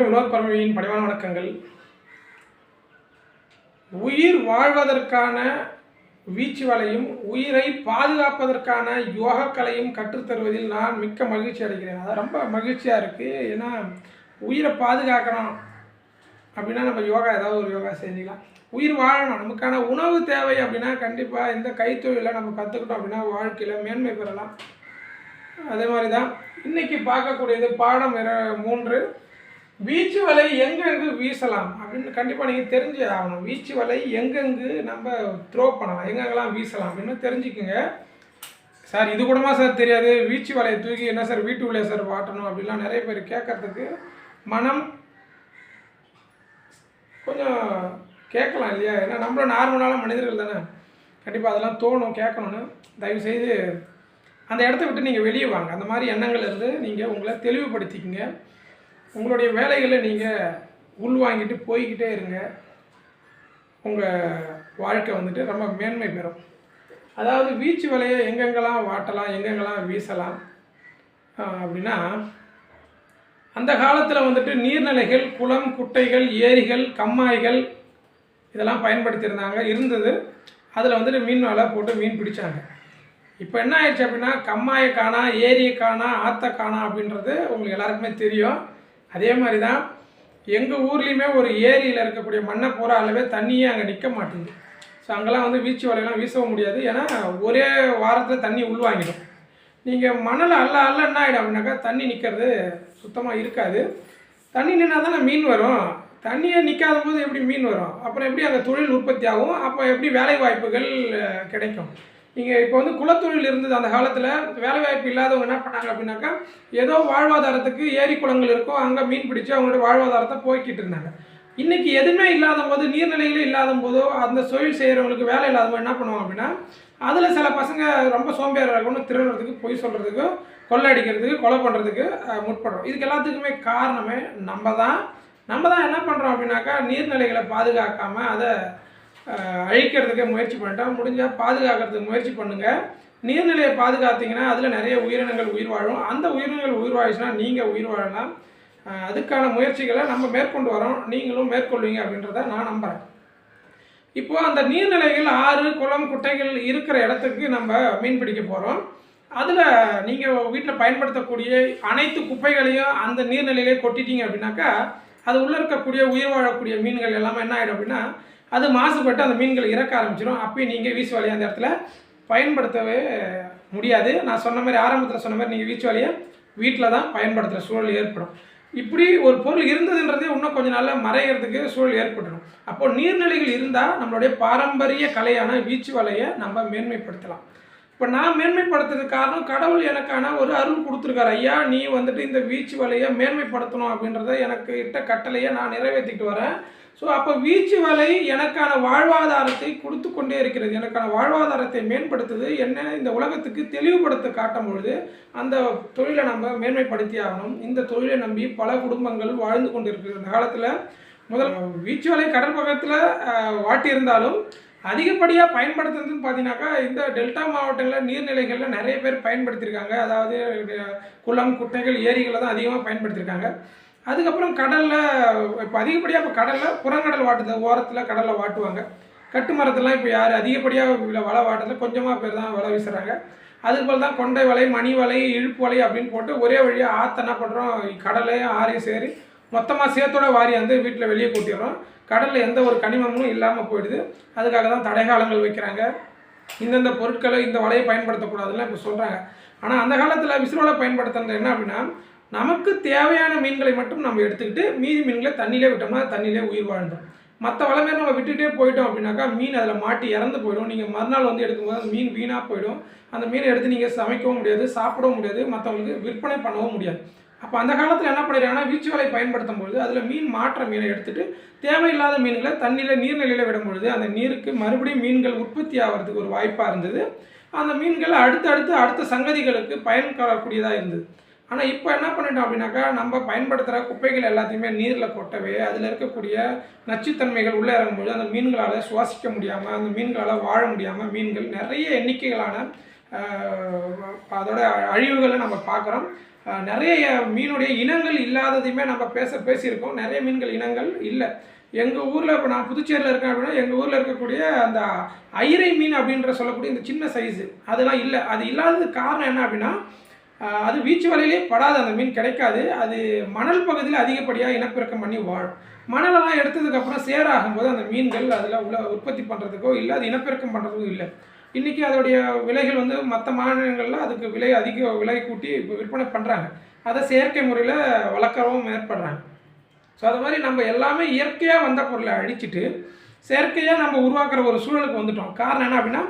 வினோத் பரமவியின் பணிவான வணக்கங்கள். உயிர் வாழ்வதற்கான வீச்சு வலையும் உயிரை பாதுகாப்பதற்கான யோகக்கலையும் கற்றுத்தருவதில் நான் மிக்க மகிழ்ச்சி அடைகிறேன். அது ரொம்ப மகிழ்ச்சியாக இருக்குது ஏன்னா உயிரை பாதுகாக்கணும் அப்படின்னா நம்ம யோகா ஏதாவது ஒரு யோகா செஞ்சுக்கலாம். உயிர் வாழணும். நமக்கான உணவு தேவை அப்படின்னா கண்டிப்பாக இந்த கைத்தொழிலை நம்ம கற்றுக்கிட்டோம் அப்படின்னா வாழ்க்கையில் மேன்மை பெறலாம். அதே மாதிரி தான் இன்றைக்கி பார்க்கக்கூடியது பாடம் மூன்று. வீச்சு வலை எங்கெங்கு வீசலாம்? அப்படின்னு கண்டிப்பாக நீங்கள் தெரிஞ்சு ஆகணும் வீச்சு வலை எங்கெங்கு நம்ம த்ரோ பண்ணலாம். எங்கெங்கெல்லாம் வீசலாம் அப்படின்னு தெரிஞ்சுக்குங்க. சார் இது கூடமா சார் தெரியாது. வீச்சு வலையை தூக்கி என்ன சார் வீட்டுக்குள்ளே சார் வாட்டணும் அப்படிலாம் நிறைய பேர் கேட்கறதுக்கு மனம் கொஞ்சம் கேட்கலாம் இல்லையா? ஏன்னா நம்மளும் நார்மலான மனிதர்கள் தானே. கண்டிப்பாக அதெல்லாம் தோணும் கேட்கணும்னு. தயவுசெய்து அந்த இடத்த விட்டு நீங்கள் வெளியே வாங்க. அந்த மாதிரி எண்ணங்கள் இருந்து நீங்கள் உங்களை தெளிவுபடுத்திக்கங்க. உங்களுடைய வேலைகளை நீங்கள் உள்வாங்கிட்டு போய்கிட்டே இருங்க. உங்கள் வாழ்க்கை வந்துட்டு ரொம்ப மேன்மை பெறும். அதாவது வீச்சு வலையை எங்கெங்கெல்லாம் வாட்டலாம் எங்கெங்கெல்லாம் வீசலாம் அப்படின்னா அந்த காலத்தில் வந்துட்டு நீர்நிலைகள் குளம் குட்டைகள் ஏரிகள் கம்மாய்கள் இதெல்லாம் பயன்படுத்தியிருந்தாங்க. இருந்தது. அதில் வந்துட்டு மீன் வலை போட்டு மீன் பிடிச்சாங்க. இப்போ என்ன ஆயிடுச்சு அப்படின்னா கம்மாயை காணா ஏரியை காணா ஆத்த காணா அப்படின்றது உங்களுக்கு எல்லாருக்குமே தெரியும். அதே மாதிரி தான் எங்கள் ஊர்லேயுமே ஒரு ஏரியில் இருக்கக்கூடிய மண்ணை பூரா அளவே தண்ணியே அங்கே நிற்க மாட்டேங்குது. ஸோ அங்கெல்லாம் வந்து வீச்சு வலையெல்லாம் வீசவும் முடியாது. ஏன்னா ஒரே வாரத்தில் தண்ணி உள்வாங்கிடும். நீங்கள் மணல் அல்ல அல்ல என்ன ஆகிடும் அப்படின்னாக்கா தண்ணி நிற்கிறது சுத்தமாக இருக்காது. தண்ணி நின்னா தானே மீன் வரும். தண்ணியே நிற்காத போது எப்படி மீன் வரும்? அப்புறம் எப்படி அந்த தொழில் உற்பத்தி ஆகும்? அப்போ எப்படி வேலை வாய்ப்புகள் கிடைக்கும்? நீங்கள் இப்போ வந்து குலத்தொழில் இருந்தது அந்த காலத்தில் வேலை வாய்ப்பு இல்லாதவங்க என்ன பண்ணாங்க அப்படின்னாக்கா ஏதோ வாழ்வாதாரத்துக்கு ஏரி குளங்கள் இருக்கும் அங்கே மீன் பிடிச்சு அவங்களோட வாழ்வாதாரத்தை போய்கிட்டு இருந்தாங்க. இன்றைக்கி எதுவுமே இல்லாத போது நீர்நிலைகளே இல்லாத போதோ அந்த தொழில் செய்கிறவங்களுக்கு வேலை இல்லாத போது என்ன பண்ணுவாங்க அப்படின்னா அதில் சில பசங்க ரொம்ப சோம்பேறியாக இருக்கணும் திருடுறதுக்கு பொய் சொல்கிறதுக்கு கொள்ளடிக்கிறதுக்கு கொலை பண்ணுறதுக்கு முற்படுறோம். இதுக்கு எல்லாத்துக்குமே காரணமே நம்ம தான் நம்ம தான் என்ன பண்ணுறோம் அப்படின்னாக்கா நீர்நிலைகளை பாதுகாக்காமல் அதை அழிக்கிறதுக்கு முயற்சி பண்ணிட்டோம். முடிஞ்சால் பாதுகாக்கிறதுக்கு முயற்சி பண்ணுங்கள் நீர்நிலையை பாதுகாத்தீங்கன்னா அதில் நிறைய உயிரினங்கள் உயிர் வாழும். அந்த உயிரினங்கள் உயிர் வாழுச்சுன்னா நீங்கள் உயிர் வாழலாம். அதுக்கான முயற்சிகளை நம்ம மேற்கொண்டு வரோம். நீங்களும் மேற்கொள்வீங்க அப்படின்றத நான் நம்புகிறேன் இப்போது அந்த நீர்நிலைகள் ஆறு குளம் குட்டைகள் இருக்கிற இடத்துக்கு நம்ம மீன் பிடிக்க போகிறோம் அதில் நீங்கள் வீட்டில் பயன்படுத்தக்கூடிய அனைத்து குப்பைகளையும் அந்த நீர்நிலையிலே கொட்டிட்டீங்க அப்படின்னாக்கா அது உள்ளே இருக்கக்கூடிய உயிர் வாழக்கூடிய மீன்கள் எல்லாமே என்ன ஆகிடும் அப்படின்னா அது மாசுபட்டு அந்த மீன்கள் இறக்க ஆரம்பிச்சிடும் அப்பயும் நீங்கள் வீச்சு வலையை அந்த இடத்துல பயன்படுத்தவே முடியாது. நான் சொன்ன மாதிரி ஆரம்பத்தில் சொன்ன மாதிரி நீங்கள் வீச்சு வலையை வீட்டில் தான் பயன்படுத்துகிற சூழல் ஏற்படும். இப்படி ஒரு பொருள் இருந்ததுன்றதே இன்னும் கொஞ்ச நாளில் மறைகிறதுக்கு சூழல் ஏற்பட்டுடும் அப்போது நீர்நிலைகள் இருந்தால் நம்மளுடைய பாரம்பரிய கலையான வீச்சு வலையை நம்ம மேன்மைப்படுத்தலாம். இப்போ நான் மேன்மைப்படுத்துறதுக்கு காரணம் கடவுள் எனக்கான ஒரு அருள் கொடுத்துருக்காரு. ஐயா நீ வந்துட்டு இந்த வீச்சு வலையை மேன்மைப்படுத்தணும் அப்படின்றத எனக்கு இட்ட கட்டளையை நான் நிறைவேற்றிட்டு வரேன். ஸோ அப்போ வீச்சு வலை எனக்கான வாழ்வாதாரத்தை கொடுத்து கொண்டே இருக்கிறது. எனக்கான வாழ்வாதாரத்தை மேம்படுத்துது. என்ன? இந்த உலகத்துக்கு தெளிவுபடுத்த காட்டும் பொழுது அந்த தொழிலை நம்ம மேன்மைப்படுத்தி ஆகணும். இந்த தொழிலை நம்பி பல குடும்பங்கள் வாழ்ந்து கொண்டு காலத்தில் முதல் வீச்சு வலை கடல் பக்கத்தில் வாட்டி இருந்தாலும் அதிகப்படியாக பயன்படுத்துறதுன்னு பார்த்தீங்கன்னாக்கா இந்த டெல்டா மாவட்டங்களில் நீர்நிலைகளில் நிறைய பேர் பயன்படுத்தியிருக்காங்க. அதாவது குளம் குட்டைகள் ஏரிகளை தான் அதிகமாக பயன்படுத்தியிருக்காங்க. அதுக்கப்புறம் கடலில் இப்போ அதிகப்படியாக இப்போ கடலில் புறங்கடல் வாட்டுது. ஓரத்தில் கடலில் வாட்டுவாங்க. கட்டு மரத்தெல்லாம் இப்போ யார் அதிகப்படியாக இல்லை வலை வாட்டுறது கொஞ்சமாக பேர் தான் வலை வீசுகிறாங்க அதுக்கு போல் தான் கொண்டை வலை மணி வலை இழுப்பு வலை அப்படின்னு போட்டு ஒரே வழியாக ஆற்ற என்ன பண்ணுறோம் கடலையும் ஆறையும் சேரி மொத்தமாக சேத்தோட வாரி வந்து வீட்டில் வெளியே கூட்டிடுறோம். கடலில் எந்த ஒரு கனிமமும் இல்லாமல் போயிடுது. அதுக்காக தான் தடைகாலங்கள் வைக்கிறாங்க. இந்தந்த பொருட்களை இந்த வலையை பயன்படுத்தக்கூடாதுன்னு இப்போ சொல்கிறாங்க ஆனால் அந்த காலத்தில் விசிறுவலை பயன்படுத்துறது என்ன அப்படின்னா நமக்கு தேவையான மீன்களை மட்டும் நம்ம எடுத்துக்கிட்டு மீதி மீன்களை தண்ணியிலே விட்டோம்னா தண்ணியிலே உயிர் வாழ்ந்தோம். மற்ற வளமே நம்ம விட்டுகிட்டே போயிட்டோம் அப்படின்னாக்கா மீன் அதில் மாட்டி இறந்து போயிடும். நீங்கள் மறுநாள் வந்து எடுக்கும்போது அந்த மீன் வீணாக போயிடும். அந்த மீனை எடுத்து நீங்கள் சமைக்கவும் முடியாது சாப்பிடவும் முடியாது. மற்றவங்களுக்கு விற்பனை பண்ணவும் முடியாது. அப்போ அந்த காலத்தில் என்ன பண்ணிடுறாங்கன்னா வீச்சு வலை பயன்படுத்தும் பொழுது அதில் மீன் மாற்ற மீனை எடுத்துகிட்டு தேவையில்லாத மீன்களை தண்ணியில் நீர்நிலையில் விடும் பொழுது அந்த நீருக்கு மறுபடியும் மீன்கள் உற்பத்தி ஆகிறதுக்கு ஒரு வாய்ப்பாக இருந்தது. அந்த மீன்கள் அடுத்தடுத்து அடுத்த சங்கதிகளுக்கு பயன் தரக்கூடியதாக இருந்தது. ஆனால் இப்போ என்ன பண்ணிட்டோம் அப்படின்னாக்கா நம்ம பயன்படுத்துகிற குப்பைகள் எல்லாத்தையுமே நீரில் கொட்டவே அதில் இருக்கக்கூடிய நச்சுத்தன்மைகள் உள்ளே இறங்கும்போது அந்த மீன்களால் சுவாசிக்க முடியாமல் அந்த மீன்களால் வாழ முடியாமல் மீன்கள் நிறைய எண்ணிக்கைகளான அதோட அழிவுகளை நம்ம பார்க்குறோம். நிறைய மீனுடைய இனங்கள் இல்லாததையுமே நம்ம பேச பேசியிருக்கோம். நிறைய மீன்கள் இனங்கள் இல்லை. எங்கள் ஊரில் இப்போ நான் புதுச்சேரியில் இருக்கேன் அப்படின்னா எங்கள் ஊரில் இருக்கக்கூடிய அந்த ஐரை மீன் அப்படின்ற சொல்லக்கூடிய இந்த சின்ன சைஸு அதெல்லாம் இல்லை. அது இல்லாததுக்கு காரணம் என்ன அப்படின்னா அது வீச்சு வலையிலே படாது அந்த மீன் கிடைக்காது. அது மணல் பகுதியில் அதிகப்படியாக இனப்பெருக்கம் பண்ணி வாழும். மணலெல்லாம் எடுத்ததுக்கப்புறம் சேராகும்போது அந்த மீன்கள் அதில் உள்ள உற்பத்தி பண்ணுறதுக்கோ இல்லை அது இனப்பெருக்கம் பண்ணுறதுக்கோ இல்லை. இன்றைக்கி அதோடைய விலைகள் வந்து மற்ற மாநிலங்களில் அதுக்கு விலை அதிக விலை கூட்டி இப்போ விற்பனை பண்ணுறாங்க அதை செயற்கை முறையில் வளர்க்கவும் ஏற்படுறாங்க ஸோ அது மாதிரி நம்ம எல்லாமே இயற்கையாக வந்த பொருளை அழிச்சிட்டு செயற்கையாக நம்ம உருவாக்குற ஒரு சூழலுக்கு வந்துட்டோம். காரணம் என்ன அப்படின்னா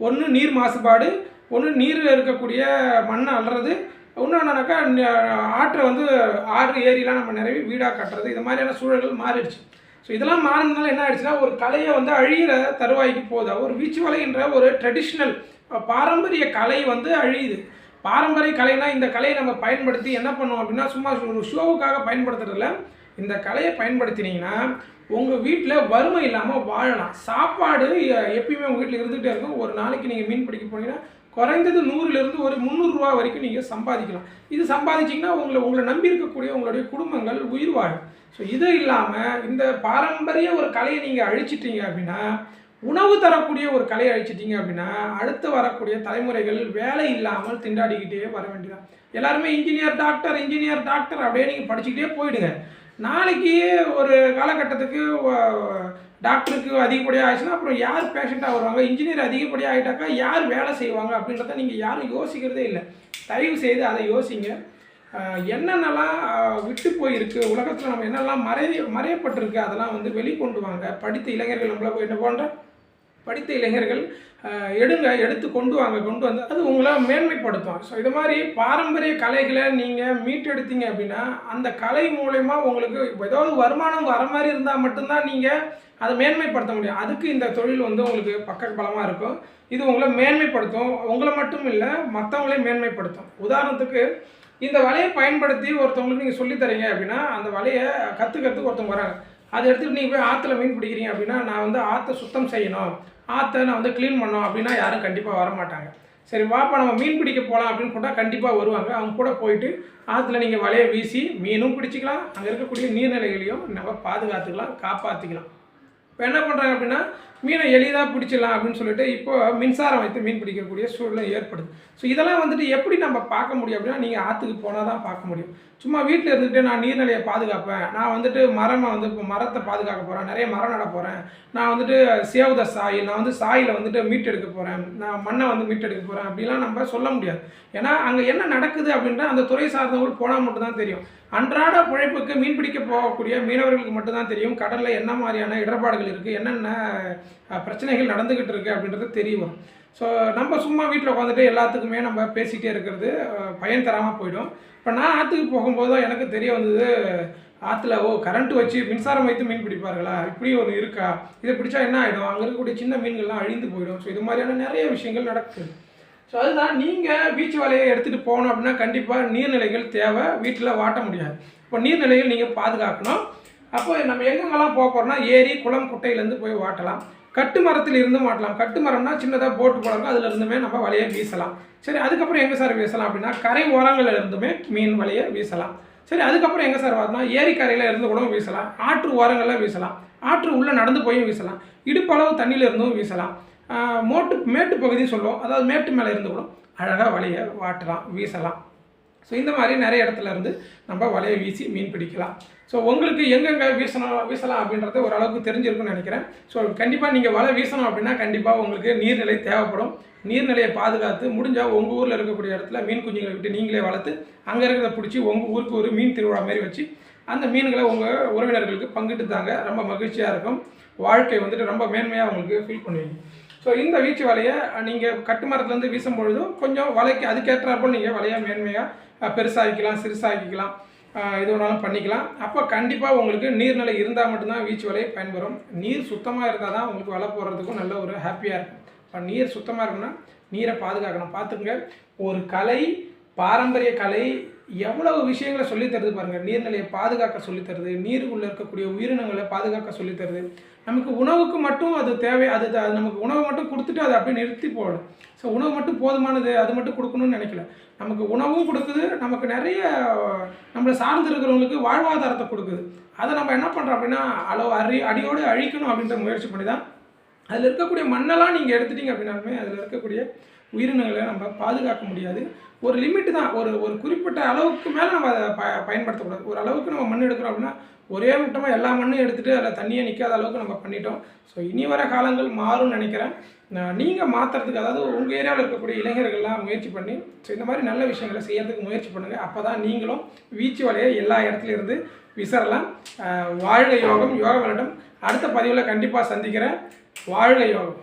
ஒன்று நீர் மாசுபாடு ஒன்று நீரில் இருக்கக்கூடிய மண்ணை அள்ளுறது இன்னொன்னாக்கா ஆற்றை வந்து ஆறு ஏரியெலாம் நம்ம நிறைய வீடாக கட்டுறது இது மாதிரியான சூழல்கள் மாறிடுச்சு. ஸோ இதெல்லாம் மாறினதுனால என்ன ஆயிடுச்சுன்னா ஒரு கலையை வந்து அழியிற தருவாய்க்கு போகுது. ஒரு வீச்சு வலைன்ற ஒரு ட்ரெடிஷ்னல் பாரம்பரிய கலை வந்து அழியுது. பாரம்பரிய கலைனா இந்த கலையை நம்ம பயன்படுத்தி என்ன பண்ணுவோம் அப்படின்னா சும்மா ஷோவுக்காக பயன்படுத்துறதில்ல. இந்த கலையை பயன்படுத்தினீங்கன்னா உங்கள் வீட்டில் வறுமை இல்லாமல் வாழலாம். சாப்பாடு எப்பயுமே உங்கள் வீட்டில் இருந்துகிட்டே இருக்கும். ஒரு நாளைக்கு நீங்கள் மீன் பிடிக்க போனீங்கன்னா குறைந்தது நூறுலேருந்து ஒரு முந்நூறுரூவா வரைக்கும் நீங்கள் சம்பாதிக்கலாம். இது சம்பாதிச்சிங்கன்னா உங்களை உங்களை நம்பி இருக்கக்கூடிய உங்களுடைய குடும்பங்கள் உயிர் வாழும். ஸோ இது இல்லாமல் இந்த பாரம்பரிய ஒரு கலையை நீங்கள் அழிச்சிட்டீங்க அப்படின்னா உணவு தரக்கூடிய ஒரு கலையை அழிச்சிட்டீங்க அப்படின்னா அடுத்து வரக்கூடிய தலைமுறைகள் வேலை இல்லாமல் திண்டாடிக்கிட்டே வர வேண்டியதான் எல்லாருமே இன்ஜினியர் டாக்டர் இன்ஜினியர் டாக்டர் அப்படியே நீங்கள் படிச்சுக்கிட்டே போயிடுங்க. நாளைக்கு ஒரு காலகட்டத்துக்கு டாக்டருக்கு அதிகப்படியாக ஆயிடுச்சுன்னா அப்புறம் யார் பேஷண்ட்டாக வருவாங்க? இன்ஜினியர் அதிகப்படியாக ஆகிட்டாக்கா யார் வேலை செய்வாங்க? அப்படின்றத நீங்கள் யாரும் யோசிக்கிறதே இல்லை. தயவு செய்து அதை யோசிங்க. என்னென்னலாம் விட்டு போயிருக்கு? உலகத்தில் நம்ம என்னெல்லாம் மறை மறையப்பட்டிருக்கு? அதெல்லாம் வந்து வெளிக்கொண்டு வாங்க. படித்த இளைஞர்கள் நம்மள போய் என்ன போன்ற படித்த இளைஞர்கள் எடுங்க எடுத்து கொண்டு வாங்க கொண்டு வந்து அது உங்களை மேன்மைப்படுத்தும். ஸோ இது மாதிரி பாரம்பரிய கலைகளை நீங்கள் மீட்டெடுத்தீங்க அப்படின்னா அந்த கலை மூலயமா உங்களுக்கு இப்போ ஏதாவது வருமானம் வர மாதிரி இருந்தால் மட்டும்தான் நீங்கள் அதை மேன்மைப்படுத்த முடியும். அதுக்கு இந்த தொழில் வந்து உங்களுக்கு பக்க பலமாக இருக்கும். இது உங்களை மேன்மைப்படுத்தும். உங்களை மட்டும் இல்லை மற்றவங்களையும் மேன்மைப்படுத்தும். உதாரணத்துக்கு இந்த வலையை பயன்படுத்தி ஒருத்தவங்களுக்கு நீங்கள் சொல்லித் தரீங்க அப்படின்னா அந்த வலையை கற்றுக்கிறதுக்கு ஒருத்தவங்க வராங்க. அதை எடுத்துகிட்டு நீங்கள் போய் ஆற்றுல மீன் பிடிக்கிறீங்க அப்படின்னா நான் வந்து ஆற்றை சுத்தம் செய்யணும். ஆற்றை நான் வந்து க்ளீன் பண்ணோம் அப்படின்னா யாரும் கண்டிப்பாக வர மாட்டாங்க சரி வாப்பா நம்ம மீன் பிடிக்க போகலாம் அப்படின்னு கூட்டால் கண்டிப்பாக வருவாங்க. அவங்க கூட போயிட்டு ஆற்றுல நீங்கள் வலையை வீசி மீனும் பிடிச்சிக்கலாம். அங்கே இருக்கக்கூடிய நீர்நிலைகளையும் நம்ம பாதுகாத்துக்கலாம் காப்பாற்றிக்கலாம் இப்போ என்ன பண்ணுறாங்க அப்படின்னா மீனை எளிதாக பிடிச்சிடலாம் அப்படின்னு சொல்லிட்டு இப்போ மின்சாரம் வைத்து மீன் பிடிக்கக்கூடிய சூழ்நிலை ஏற்படுது. ஸோ இதெல்லாம் வந்துட்டு எப்படி நம்ம பார்க்க முடியும் அப்படின்னா நீங்கள் ஆற்றுக்கு போனால் தான் பார்க்க முடியும். சும்மா வீட்டில் இருந்துகிட்டு நான் நீர்நிலையை பாதுகாப்பேன். நான் வந்துட்டு மரமாக வந்து இப்போ மரத்தை பாதுகாக்க போகிறேன் நிறைய மரம் நட போகிறேன் நான் வந்துட்டு சேவ் த சாயில் நான் வந்து சாயில் வந்துட்டு மீட்டெடுக்க போகிறேன் நான் மண்ணை வந்து மீட்டெடுக்க போகிறேன் அப்படிலாம் நம்ம சொல்ல முடியாது. ஏன்னா அங்கே என்ன நடக்குது அப்படின்ற அந்த துறை சார்ந்தவர்கள் போனால் மட்டும்தான் தெரியும். அன்றாட பிழைப்புக்கு மீன் பிடிக்க போகக்கூடிய மீனவர்களுக்கு மட்டும்தான் தெரியும். கடலில் என்ன மாதிரியான இடர்பாடுகள் இருக்குது என்னென்ன பிரச்சனைகள் நடந்துக்கிட்டு இருக்குது அப்படின்றது தெரிய வரும். ஸோ நம்ம சும்மா வீட்டில் உட்காந்துட்டு எல்லாத்துக்குமே நம்ம பேசிக்கிட்டே இருக்கிறது பயன் தராமல் போயிடும். இப்போ நான் ஆற்றுக்கு போகும்போது தான் எனக்கு தெரிய வந்தது ஆற்றுல ஓ கரண்ட் வச்சு மின்சாரம் வைத்து மீன் பிடிப்பார்களா? இப்படி ஒன்று இருக்கா? இதை பிடிச்சா என்ன ஆகிடும் அங்கே இருக்கக்கூடிய சின்ன மீன்கள்லாம் அழிந்து போயிடும். ஸோ இது மாதிரியான நிறைய விஷயங்கள் நடக்குது. ஸோ அதுதான் நீங்கள் பீச் வலையை எடுத்துகிட்டு போகணும் அப்படின்னா கண்டிப்பாக நீர்நிலைகள் தேவை வீட்டில் வாட்ட முடியாது. இப்போ நீர்நிலைகள் நீங்கள் பாதுகாக்கணும். அப்போ நம்ம எங்கெங்கெல்லாம் போக போகிறோம்னா ஏரி குளம் குட்டையிலேருந்து போய் வாட்டலாம். கட்டு மரத்தில் இருந்து மாட்டலாம் கட்டு மரம்னா சின்னதாக போட்டு போல இருக்கும் இருந்துமே நம்ம வலையை வீசலாம். சரி அதுக்கப்புறம் எங்கே சார் வீசலாம் அப்படின்னா கரை ஓரங்கள்ல இருந்துமே மீன் வலையை வீசலாம். சரி அதுக்கப்புறம் எங்கே சார் வரணும் ஏரிக்கரையில் இருந்து கூட வீசலாம். ஆற்று ஓரங்களில் வீசலாம். ஆற்று உள்ளே நடந்து போயும் வீசலாம். இடுப்பளவு தண்ணியில் இருந்தும் வீசலாம். மோட்டு மேட்டு பகுதி சொல்லுவோம். அதாவது மேட்டு மேலே இருந்து கூட அழகாக வலையை வாட்டலாம் வீசலாம். ஸோ இந்த மாதிரி நிறைய இடத்துல இருந்து நம்ம வலையை வீசி மீன் பிடிக்கலாம். ஸோ உங்களுக்கு எங்கெங்கே வீசணும் வீசலாம் அப்படின்றது ஓரளவுக்கு தெரிஞ்சிருக்கும்னு நினைக்கிறேன். ஸோ கண்டிப்பாக நீங்கள் வலை வீசணும் அப்படின்னா கண்டிப்பாக உங்களுக்கு நீர்நிலை தேவைப்படும். நீர்நிலையை பாதுகாத்து முடிஞ்சால் உங்கள் ஊரில் இருக்கக்கூடிய இடத்துல மீன் குஞ்சுகளை விட்டு நீங்களே வளர்த்து அங்கே இருக்கிறத பிடிச்சி உங்கள் ஊருக்கு ஒரு மீன் திருவிழா மாதிரி வச்சு அந்த மீன்களை உங்கள் உறவினர்களுக்கு பங்கிட்டு தாங்க ரொம்ப மகிழ்ச்சியாக இருக்கும். வாழ்க்கை வந்துட்டு ரொம்ப மேன்மையாக உங்களுக்கு ஃபீல் பண்ணுவீங்க. ஸோ இந்த வீச்சு வலையை நீங்கள் கட்டுமரத்துலேருந்து வீசும் பொழுதும் கொஞ்சம் வலைக்கு அதுக்கேற்றாற்போல் நீங்கள் வலையை மேன்மையாக பெருசாகிக்கலாம் சிறுசாக்கிக்கலாம் எது வேணாலும் பண்ணிக்கலாம். அப்போ கண்டிப்பாக உங்களுக்கு நீர்நிலை இருந்தால் மட்டும்தான் வீச்சு வலையை பயன்பெறும். நீர் சுத்தமாக இருந்தால் தான் உங்களுக்கு வலை போடுறதுக்கும் நல்ல ஒரு ஹாப்பியாக இருக்கும். இப்போ நீர் சுத்தமாக இருக்குன்னா நீரை பாதுகாக்கணும். பார்த்துங்க ஒரு கலை பாரம்பரிய கலை எவ்வளவு விஷயங்களை சொல்லித் தருது பாருங்கள் நீர்நிலையை பாதுகாக்க சொல்லித்தருது நீருக்குள்ளே இருக்கக்கூடிய உயிரினங்களை பாதுகாக்க சொல்லித்தருது நமக்கு உணவுக்கு மட்டும் அது தேவை அது அது நமக்கு உணவு மட்டும் கொடுத்துட்டு அதை அப்படியே நிறுத்தி போகணும் ஸோ உணவு மட்டும் போதுமானது அது மட்டும் கொடுக்கணும்னு நினைக்கல. நமக்கு உணவும் கொடுக்குது நமக்கு நிறைய நம்மளை சார்ந்து இருக்கிறவங்களுக்கு வாழ்வாதாரத்தை கொடுக்குது. அதை நம்ம என்ன பண்ணுறோம் அப்படின்னா அளவு அறி அடியோடு அழிக்கணும் அப்படின்ற முயற்சி பண்ணி தான் அதில் இருக்கக்கூடிய மண்ணெல்லாம் நீங்கள் எடுத்துட்டீங்க அப்படின்னாலுமே அதில் இருக்கக்கூடிய உயிரினங்களை நம்ம பாதுகாக்க முடியாது. ஒரு லிமிட்டு தான். ஒரு ஒரு குறிப்பிட்ட அளவுக்கு மேலே நம்ம அதை ப பயன்படுத்தக்கூடாது. ஒரு அளவுக்கு நம்ம மண் எடுக்கிறோம் அப்படின்னா ஒரே மட்டமாக எல்லா மண்ணும் எடுத்துகிட்டு அதில் தண்ணியே நிற்காத அளவுக்கு நம்ம பண்ணிட்டோம். ஸோ இனி வர காலங்கள் மாறும்னு நினைக்கிறேன். நீங்கள் மாற்றுறதுக்கு அதாவது உங்கள் ஏரியாவில் இருக்கக்கூடிய இளைஞர்கள்லாம் முயற்சி பண்ணி ஸோ இந்த மாதிரி நல்ல விஷயங்களை செய்யறதுக்கு முயற்சி பண்ணுங்கள் அப்போ தான் நீங்களும் வீச்சு வலையை எல்லா இடத்துல இருந்து விசரலாம் வாழ்க யோகம் யோக வருடம் அடுத்த பதிவில் கண்டிப்பாக சந்திக்கிறேன். வாழ்க யோகம்.